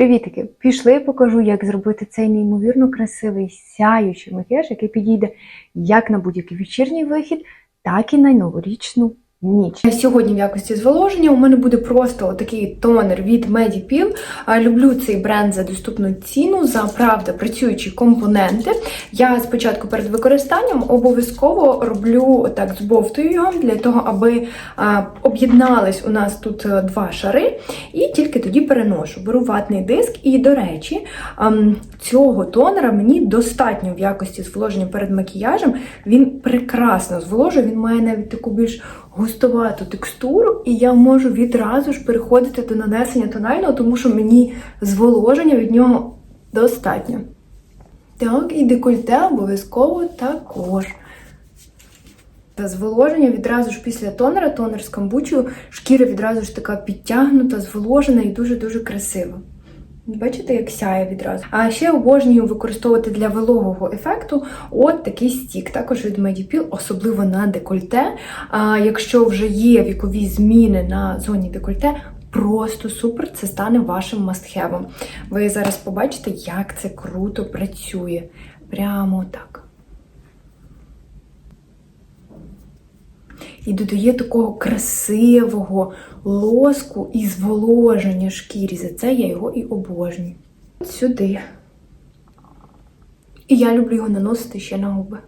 Привітики! Пішли, покажу, як зробити цей неймовірно красивий сяючий макіяж, який підійде як на будь-який вечірній вихід, так і на новорічну ніч. Сьогодні в якості зволоження у мене буде просто такий тонер від Medipil. Люблю цей бренд за доступну ціну, за правда працюючі компоненти. Я спочатку перед використанням обов'язково роблю так збовтую його для того, аби об'єднались у нас тут е, два шари, і тільки тоді переношу. Беру ватний диск, і, до речі, цього тонера мені достатньо в якості зволоження перед макіяжем. Він прекрасно зволожує, він має навіть таку більш густовату текстуру, і я можу відразу ж переходити до нанесення тонального, тому що мені зволоження від нього достатньо. Так, і декольте обов'язково також. Та зволоження відразу ж після тонера, тонер з камбучою, шкіра відразу ж така підтягнута, зволожена і дуже-дуже красива. Бачите, як сяє відразу. А ще обожнюю використовувати для вологого ефекту от такий стік, також від Medipil, особливо на декольте. А якщо вже є вікові зміни на зоні декольте, просто супер, це стане вашим мастхевом. Ви зараз побачите, як це круто працює. Прямо так. І додає такого красивого лоску і зволоження шкірі. За це я його і обожнюю. От сюди. І я люблю його наносити ще на губи.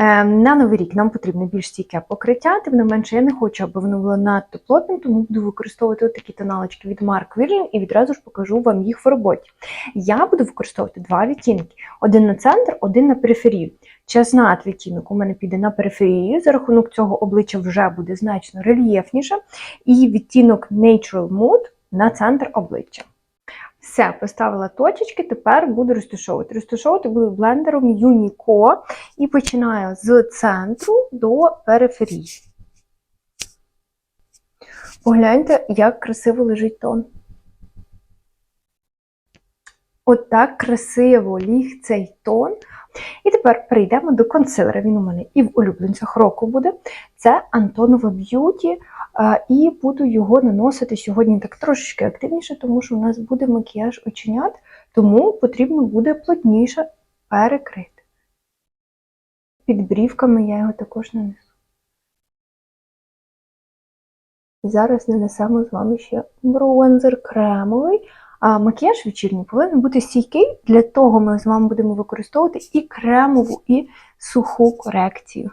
На новий рік нам потрібно більш стійке покриття, тим не менше я не хочу, аби воно було надто плотним, тому буду використовувати такі тоналочки від Mark Virgin і відразу ж покажу вам їх в роботі. Я буду використовувати два відтінки: один на центр, один на периферію. Чеснат відтінок у мене піде на периферію, за рахунок цього обличчя вже буде значно рельєфніше. І відтінок Natural Mood на центр обличчя. Все, поставила точечки, тепер буду розташовувати. Розташовувати буду блендером Unico і починаю з центру до периферії. Погляньте, як красиво лежить тон. От так красиво ліг цей тон. І тепер перейдемо до консилера. Він у мене і в улюбленцях року буде. Це Антонова Б'юті. І буду його наносити сьогодні так трошечки активніше, тому що у нас буде макіяж оченят, тому потрібно буде плотніше перекрити. Під брівками я його також нанесу. І зараз нанесемо з вами ще бронзер кремовий. А макіяж вечірній повинен бути стійкий, для того ми з вами будемо використовувати і кремову, і суху корекцію.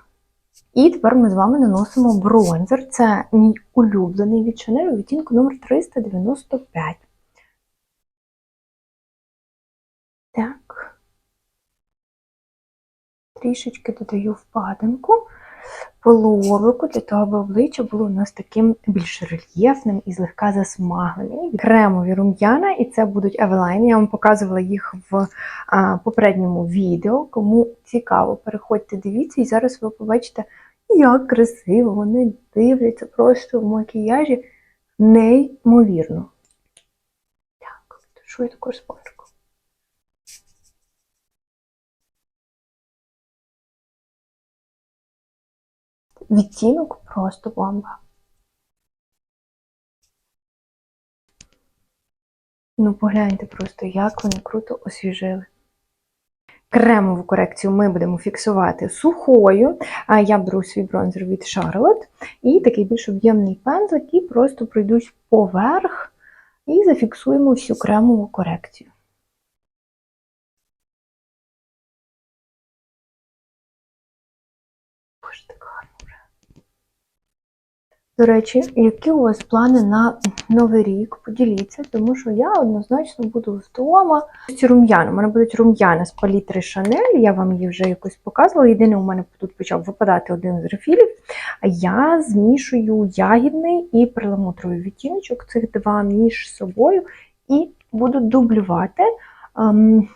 І тепер ми з вами наносимо бронзер. Це мій улюблений від Chanel відтінку номер 395. Так. Трішечки додаю впадинку по лобику, для того, аби обличчя було у нас таким більш рельєфним і злегка засмагленим. Кремові рум'яна, і це будуть Eveline. Я вам показувала їх в а, попередньому відео. Кому цікаво, переходьте, дивіться, і зараз ви побачите, як красиво вони дивляться просто в макіяжі неймовірно. Так, що я також спочатку. Відтінок просто бомба. Ну, погляньте просто, як вони круто освіжили. Кремову корекцію ми будемо фіксувати сухою. А я беру свій бронзер від Charlotte і такий більш об'ємний пензлик, і просто пройдусь поверх і зафіксуємо всю кремову корекцію. До речі, які у вас плани на Новий рік? Поділіться, тому що я однозначно буду вдома. Ці рум'яни. У мене будуть рум'яни з палітри Chanel, я вам її вже якось показувала. Єдине, у мене тут почав випадати один з рефілів. А я змішую ягідний і перламутровий відтіночок, цих два між собою, і буду дублювати ем,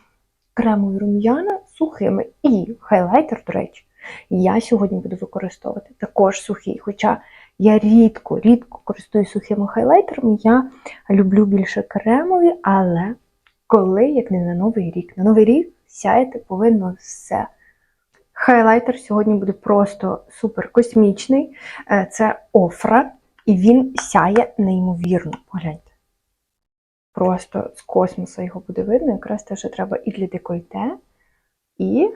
кремові рум'яна сухими. І хайлайтер, до речі, я сьогодні буду використовувати також сухий. Хоча я рідко, рідко користуюсь сухими хайлайтерами, я люблю більше кремові, але коли, як не на Новий рік. На Новий рік сяяти повинно все. Хайлайтер сьогодні буде просто супер космічний. Е, Це офра. І він сяє неймовірно. Погляньте. Просто з космоса його буде видно, якраз те, що треба і для декольте, і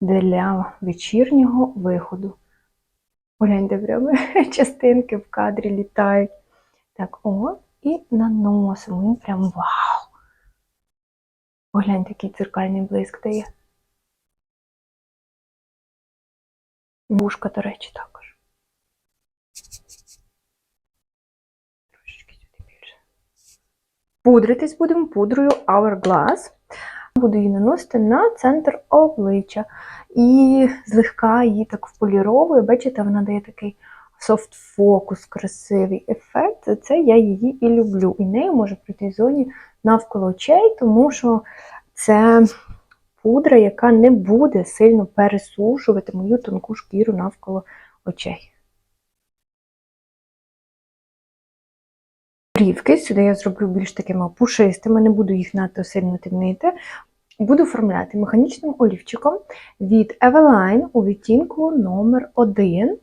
для вечірнього виходу. Погляньте, прямо частинки в кадрі літають. Так, о, і наносимо. Він прям вау! Погляньте, який циркальний блиск дає. Вушка, до речі, також. Трошечки сюди більше. Пудритись будемо пудрою Hourglass. Буду її наносити на центр обличчя. І злегка її так вполіровую. Бачите, вона дає такий софт-фокус, красивий ефект. Це я її і люблю. І нею може пройти зоні навколо очей, тому що це пудра, яка не буде сильно пересушувати мою тонку шкіру навколо очей. Брівки сюди я зроблю більш такими пушистими, не буду їх надто сильно темнити. Буду оформляти механічним олівчиком від Eveline у відтінку номер 1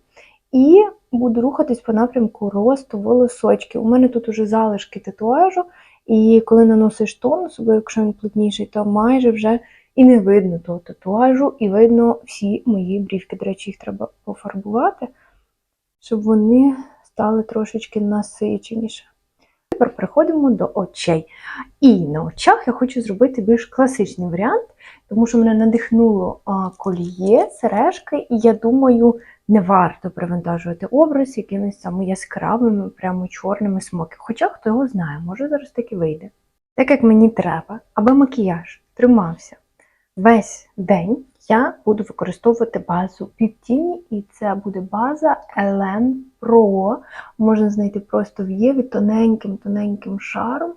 І буду рухатись по напрямку росту волосочків. У мене тут уже залишки татуажу, і коли наносиш тон, особливо якщо він плотніший, то майже вже і не видно того татуажу, і видно всі мої брівки. До речі, їх треба пофарбувати, щоб вони стали трошечки насиченіше. Тепер переходимо до очей. І на очах я хочу зробити більш класичний варіант, тому що мене надихнуло коліє, сережки, і я думаю, не варто перевантажувати образ якимись саме яскравими, прямо чорними смоки. Хоча хто його знає, може зараз таки вийде. Так як мені треба, аби макіяж тримався весь день, я буду використовувати базу під тіні, і це буде база Elen Pro. Можна знайти просто в Єві тоненьким-тоненьким шаром.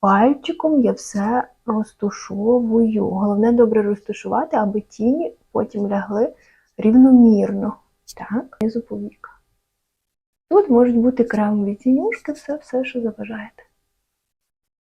Пальчиком я все розтушовую. Головне добре розташувати, аби тіні потім лягли рівномірно. Так, знизу повіка. Тут можуть бути кремові тінюшки, все, все, що забажаєте.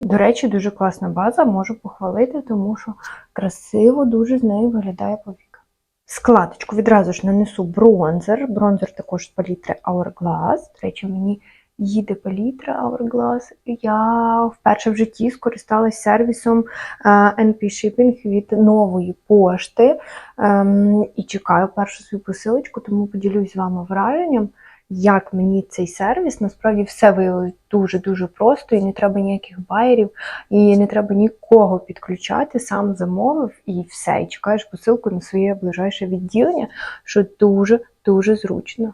До речі, дуже класна база, можу похвалити, тому що красиво дуже з нею виглядає повіка. Складочку відразу ж нанесу бронзер. Бронзер також з палітри Hourglass. До речі, мені їде палітра Hourglass. Я вперше в житті скористалась сервісом е, NP Shipping від нової пошти ем, і чекаю першу свою посилочку, тому поділюсь з вами враженням як мені цей сервіс. Насправді все виявилось дуже-дуже просто, і не треба ніяких байерів, і не треба нікого підключати, сам замовив і все. І чекаєш посилку на своє ближайше відділення, що дуже-дуже зручно.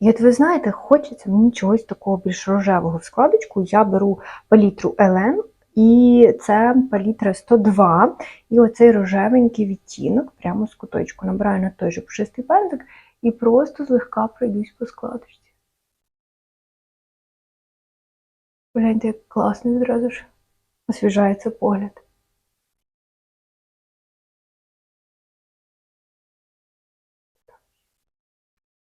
І от ви знаєте, хочеться мені чогось такого більш рожевого в складочку. Я беру палітру Елен, і це палітра 102. І оцей рожевенький відтінок, прямо з куточку. Набираю на той же пушистий пензик і просто злегка пройдусь по складочці. Гляньте, як класно відразу ж освіжається погляд.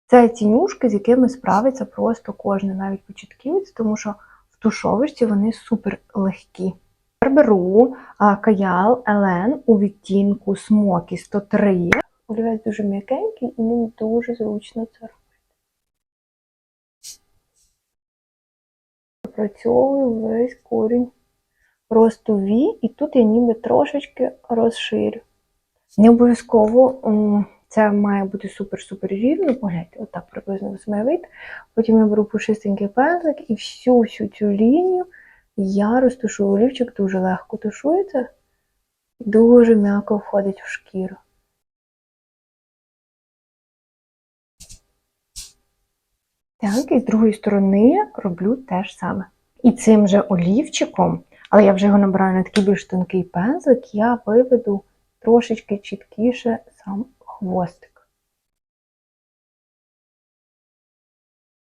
Це тінюшки, з якими справиться просто кожен, навіть початківець, тому що в тушовищі вони супер легкі. Тепер беру каял Елен у відтінку Smoky 103. Олівець дуже м'якенький і ним дуже зручно це робити. Опрацьовую весь корінь росту ві, і тут я ніби трошечки розширю. Не обов'язково це має бути супер-супер рівно. Погляньте, отак приблизно ось вийти. Потім я беру пушистенький пензлик і всю всю цю лінію я розтушую олівчик, дуже легко тушується, дуже м'яко входить в шкіру. Так, і з другої сторони роблю те ж саме. І цим же олівчиком, але я вже його набираю на такий більш тонкий пензлик, я виведу трошечки чіткіше сам хвостик.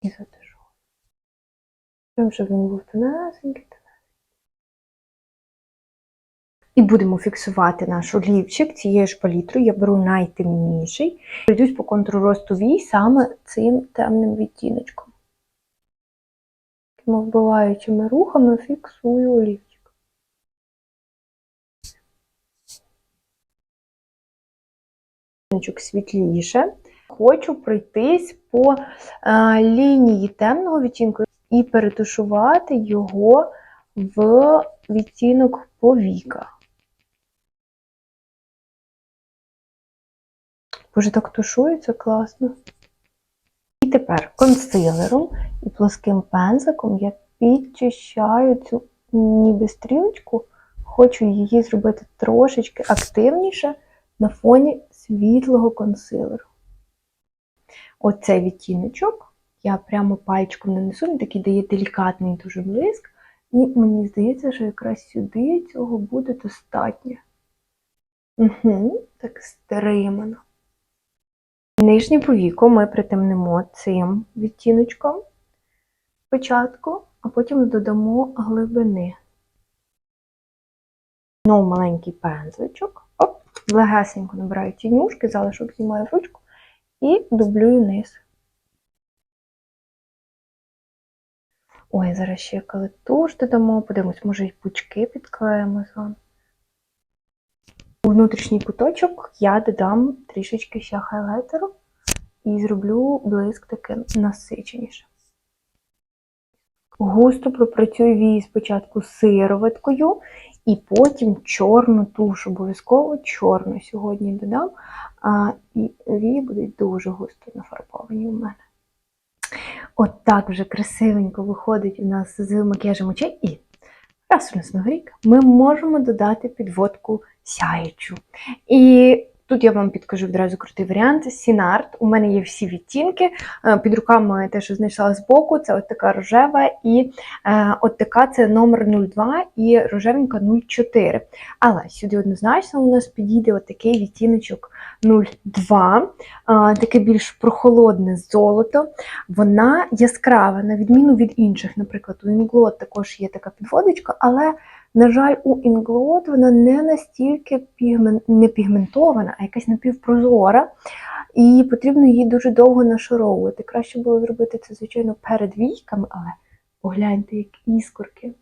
І затяжу. Щоб він був тонесенький. І будемо фіксувати наш олівчик цією ж палітрою. Я беру найтемніший. Прийдусь по контуру росту вій саме цим темним відтіночком. Такими вбиваючими рухами фіксую олівчик. Світліше. Хочу пройтись по е, лінії темного відтінку і перетушувати його в відтінок повіка. Боже, так тушується класно. І тепер консилером і плоским пензиком я підчищаю цю ніби стрілочку, хочу її зробити трошечки активніше на фоні світлого консилеру. Оцей відтіночок я прямо пальчиком нанесу, він такий дає делікатний дуже блиск. І мені здається, що якраз сюди цього буде достатньо. Угу, так стримано. Нижнє повіко ми притемнимо цим відтіночком спочатку, а потім додамо глибини. Знову маленький пензличок. Оп, легесенько набираю тінюшки, залишок знімаю ручку і дублюю низ. Ой, зараз ще калитуш додамо, подивимось, може і пучки підклеїмо з вами. Внутрішній куточок я додам трішечки ще хайлайтеру і зроблю блиск таким насиченіше. Густо пропрацюю вії спочатку сироваткою, і потім чорну туш, обов'язково чорну сьогодні додам, а, і вії будуть дуже густо нафарбовані у мене. От так вже красивенько виходить у нас з макіяжем очей. Раз у нас новий рік, ми можемо додати підводку сяючу. І тут я вам підкажу відразу крутий варіант. Сінарт. У мене є всі відтінки. Е, Під руками те, що знайшла збоку, це от така рожева, і е, от така це номер 02 і рожевенька 04. Але сюди однозначно у нас підійде от такий відтіночок 02, е, таке більш прохолодне золото. Вона яскрава, на відміну від інших. Наприклад, у Inglot також є така підводочка, але, на жаль, у Inglot вона не настільки пігмен... не пігментована, а якась напівпрозора. І потрібно її дуже довго нашаровувати. Краще було зробити це, звичайно, перед війками, але погляньте, як іскорки.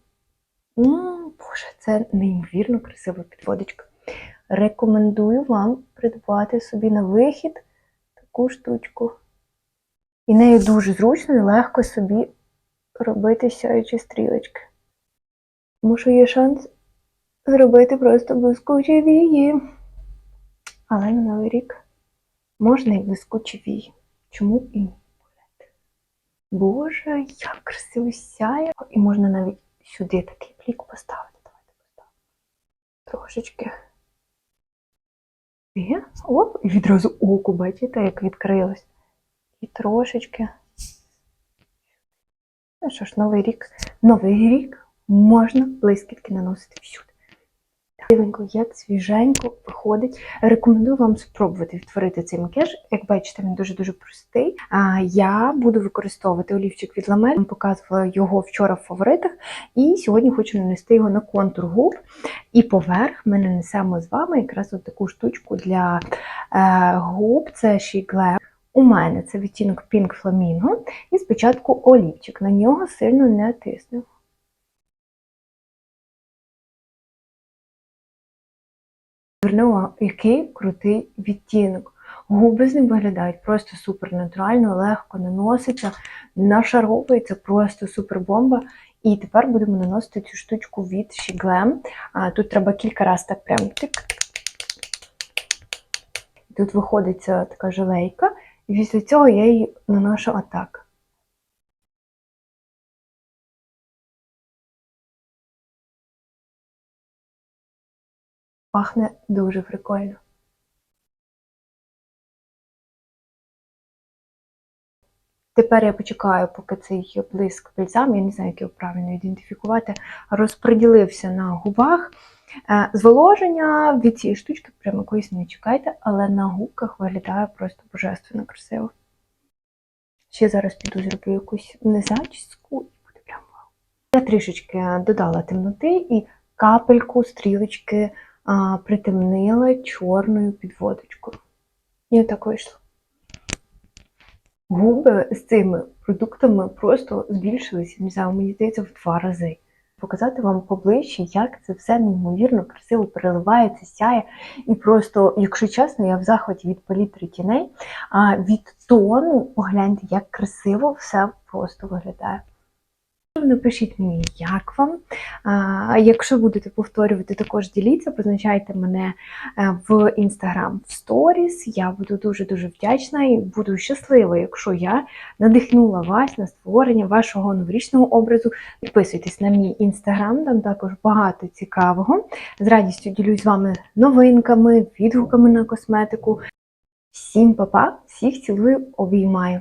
М, Боже, це неймовірно красива підводочка. Рекомендую вам придбати собі на вихід таку штучку. І нею дуже зручно і легко собі робити сяючі стрілочки. Що є шанс зробити просто блискучі вії. Але на новий рік можна і блискучі вії. Чому і ні? Боже, як красиво сяє. І можна навіть сюди такий плік поставити. Давайте поставимо. Трошечки. І, оп, і відразу око, бачите, як відкрилось. І трошечки. Ну що ж, новий рік. Новий рік можна блискітки наносити всюди. Дивенько, як свіженько виходить. Рекомендую вам спробувати відтворити цей макіяж. Як бачите, він дуже-дуже простий. А я буду використовувати олівчик від Ламель. Показувала його вчора в фаворитах. І сьогодні хочу нанести його на контур губ. І поверх ми нанесемо з вами якраз от таку штучку для е, губ. Це She Glam. У мене це відтінок Pink Flamingo. І спочатку олівчик. На нього сильно не тисну. Зверни який крутий відтінок. Губи з ним виглядають просто супер натурально, легко наноситься, нашаровується, просто супер бомба. І тепер будемо наносити цю штучку від She Glam. А, Тут треба кілька разів так прям тик. Тут виходить така жилейка, і після цього я її наношу отак. Пахне дуже прикольно. Тепер я почекаю, поки цей блиск бальзам, я не знаю, як його правильно ідентифікувати, розподілився на губах. Е, Зволоження від цієї штучки прямо якоїсь не чекайте, але на губках виглядає просто божественно красиво. Ще зараз піду зроблю якусь незачіску і буде прямо вау. Я трішечки додала темноти і капельку стрілочки притемнила чорною підводочкою. І отак вийшло. Губи з цими продуктами просто збільшилися, не знаю, мені здається, в два рази. показати вам поближче, як це все неймовірно красиво переливається, сяє. І просто, якщо чесно, я в захваті від палітри тіней, а від тону, погляньте, як красиво все просто виглядає. Напишіть мені, як вам. Якщо будете повторювати, також діліться, позначайте мене е, в Instagram в сторіс. Я буду дуже-дуже вдячна і буду щаслива, якщо я надихнула вас на створення вашого новорічного образу. Підписуйтесь на мій інстаграм, там також багато цікавого. З радістю ділюсь з вами новинками, відгуками на косметику. Всім па-па, всіх цілую, обіймаю.